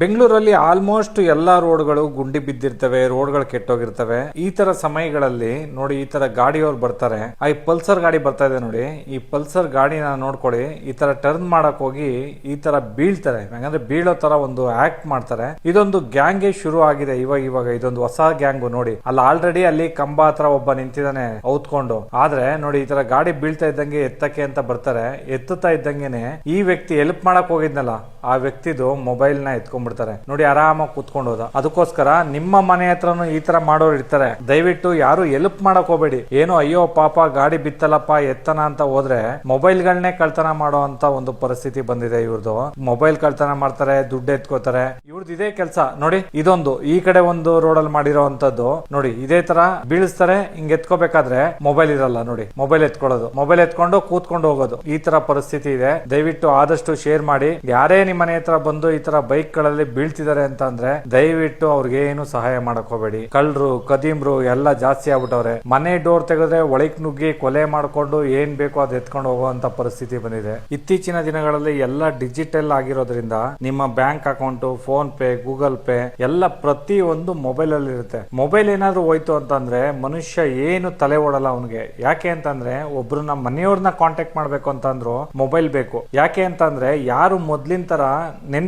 ಬೆಂಗಳೂರಲ್ಲಿ ಆಲ್ಮೋಸ್ಟ್ ಎಲ್ಲಾ ರೋಡ್ಗಳು ಗುಂಡಿ ಬಿದ್ದಿರ್ತವೆ ರೋಡ್ಗಳು ಕೆಟ್ಟೋಗಿರ್ತವೆ. ಈ ತರ ಸಮಯಗಳಲ್ಲಿ ನೋಡಿ, ಈ ತರ ಗಾಡಿಯವ್ರು ಬರ್ತಾರೆ. ಆ ಈ ಪಲ್ಸರ್ ಗಾಡಿ ಬರ್ತಾ ಇದೆ ನೋಡಿ. ಈ ಪಲ್ಸರ್ ಗಾಡಿನ ನೋಡ್ಕೊಳ್ಳಿ ಈ ತರ ಟರ್ನ್ ಮಾಡಕ್ ಹೋಗಿ ಈ ತರ ಬೀಳ್ತಾರೆ. ಯಾಕಂದ್ರೆ ಬೀಳೋ ತರ ಒಂದು ಆಕ್ಟ್ ಮಾಡ್ತಾರೆ. ಇದೊಂದು ಗ್ಯಾಂಗ್ ಶುರು ಆಗಿದೆ ಇವಾಗ ಇವಾಗ. ಇದೊಂದು ಹೊಸ ಗ್ಯಾಂಗ್ ನೋಡಿ. ಅಲ್ಲಿ ಆಲ್ರೆಡಿ ಅಲ್ಲಿ ಕಂಬ ಹತ್ರ ಒಬ್ಬ ನಿಂತಿದ್ದಾನೆ ಔತ್ಕೊಂಡು. ಆದ್ರೆ ನೋಡಿ, ಈ ತರ ಗಾಡಿ ಬೀಳ್ತಾ ಇದ್ದಂಗೆ ಎತ್ತಕ್ಕೆ ಅಂತ ಬರ್ತಾರೆ. ಎತ್ತುತ್ತಾ ಇದ್ದಂಗೆನೆ ಈ ವ್ಯಕ್ತಿ ಹೆಲ್ಪ್ ಮಾಡಕ್ ಹೋಗಿದ್ನಲ್ಲ. ಆ ವ್ಯಕ್ತಿದು ಮೊಬೈಲ್ನ ಎತ್ಕೊಂಡ್ಬಿಡ್ತಾರೆ. ನೋಡಿ ಆರಾಮಾಗಿ ಕೂತ್ಕೊಂಡು ಹೋದ. ಅದಕ್ಕೋಸ್ಕರ ನಿಮ್ಮ ಮನೆ ಹತ್ರನು ಈ ತರ ಮಾಡೋರು ಇರ್ತಾರೆ. ದಯವಿಟ್ಟು ಯಾರು ಎಲ್ಪ್ ಮಾಡಕ್ ಹೋಗ್ಬೇಡಿ. ಏನೋ ಅಯ್ಯೋ ಪಾಪ ಗಾಡಿ ಬಿತ್ತಲಪ್ಪ ಎತ್ತನ ಅಂತ ಹೋದ್ರೆ ಮೊಬೈಲ್ ಗಳನ್ನೇ ಕಳ್ತನ ಮಾಡೋ ಅಂತ ಒಂದು ಪರಿಸ್ಥಿತಿ ಬಂದಿದೆ ಇವ್ರದ್ದು ಮೊಬೈಲ್ ಕಳ್ತನ ಮಾಡ್ತಾರೆ, ದುಡ್ಡು ಎತ್ಕೋತಾರೆ. ಇವ್ರದ್ದು ಇದೇ ಕೆಲಸ. ನೋಡಿ, ಇದೊಂದು. ಈ ಕಡೆ ಒಂದು ರೋಡ್ ಅಲ್ಲಿ ಮಾಡಿರೋ ಅಂತದ್ದು ನೋಡಿ, ಇದೇ ತರ ಬೀಳಿಸ್ತಾರೆ, ಹಿಂಗ್ ಎತ್ಕೋಬೇಕಾದ್ರೆ ಮೊಬೈಲ್ ಇರಲ್ಲ. ನೋಡಿ ಮೊಬೈಲ್ ಎತ್ಕೊಳ್ಳೋದು. ಮೊಬೈಲ್ ಎತ್ಕೊಂಡು ಕೂತ್ಕೊಂಡು ಹೋಗೋದು. ಈ ತರ ಪರಿಸ್ಥಿತಿ ಇದೆ. ದಯವಿಟ್ಟು ಆದಷ್ಟು ಶೇರ್ ಮಾಡಿ. ಯಾರೇ ನಿಮ್ಮ ಮನೆ ಹತ್ರ ಬಂದು ಈ ತರ ಬೈಕ್ಗಳಲ್ಲಿ ಬೀಳ್ತಿದ್ದಾರೆ ಅಂತ ಅಂದ್ರೆ ದಯವಿಟ್ಟು ಅವ್ರಿಗೆ ಏನು ಸಹಾಯ ಮಾಡಕ್ ಹೋಗ್ಬೇಡಿ. ಕಳ್ರು ಕದೀಮ್ರು ಎಲ್ಲ ಜಾಸ್ತಿ ಆಗ್ಬಿಟ್ಟವ್ರೆ. ಮನೆ ಡೋರ್ ತೆಗೆದ್ರೆ ಒಳಗ್ ನುಗ್ಗಿ ಕೊಲೆ ಮಾಡ್ಕೊಂಡು ಏನ್ ಬೇಕೋ ಅದ್ ಎತ್ಕೊಂಡು ಹೋಗುವಂತ ಪರಿಸ್ಥಿತಿ ಬಂದಿದೆ. ಇತ್ತೀಚಿನ ದಿನಗಳಲ್ಲಿ ಎಲ್ಲ ಡಿಜಿಟಲ್ ಆಗಿರೋದ್ರಿಂದ ನಿಮ್ಮ bank account, PhonePe, Google pay ಎಲ್ಲ ಪ್ರತಿ ಒಂದು ಮೊಬೈಲ್ ಅಲ್ಲಿ ಇರುತ್ತೆ. ಮೊಬೈಲ್ ಏನಾದ್ರು ಹೋಯ್ತು ಅಂತಂದ್ರೆ ಮನುಷ್ಯ ಏನು ತಲೆ ಓಡಲ್ಲ ಅವನಿಗೆ. ಯಾಕೆ ಅಂತಂದ್ರೆ ನಮ್ಮ ಮನೆಯವ್ರನ್ನ ಕಾಂಟ್ಯಾಕ್ಟ್ ಮಾಡ್ಬೇಕು ಅಂತಂದ್ರು ಮೊಬೈಲ್ ಬೇಕು. ಯಾಕೆ ಅಂತಂದ್ರೆ ಯಾರು ಮೊದ್ಲಿನ ತರ ద్వారా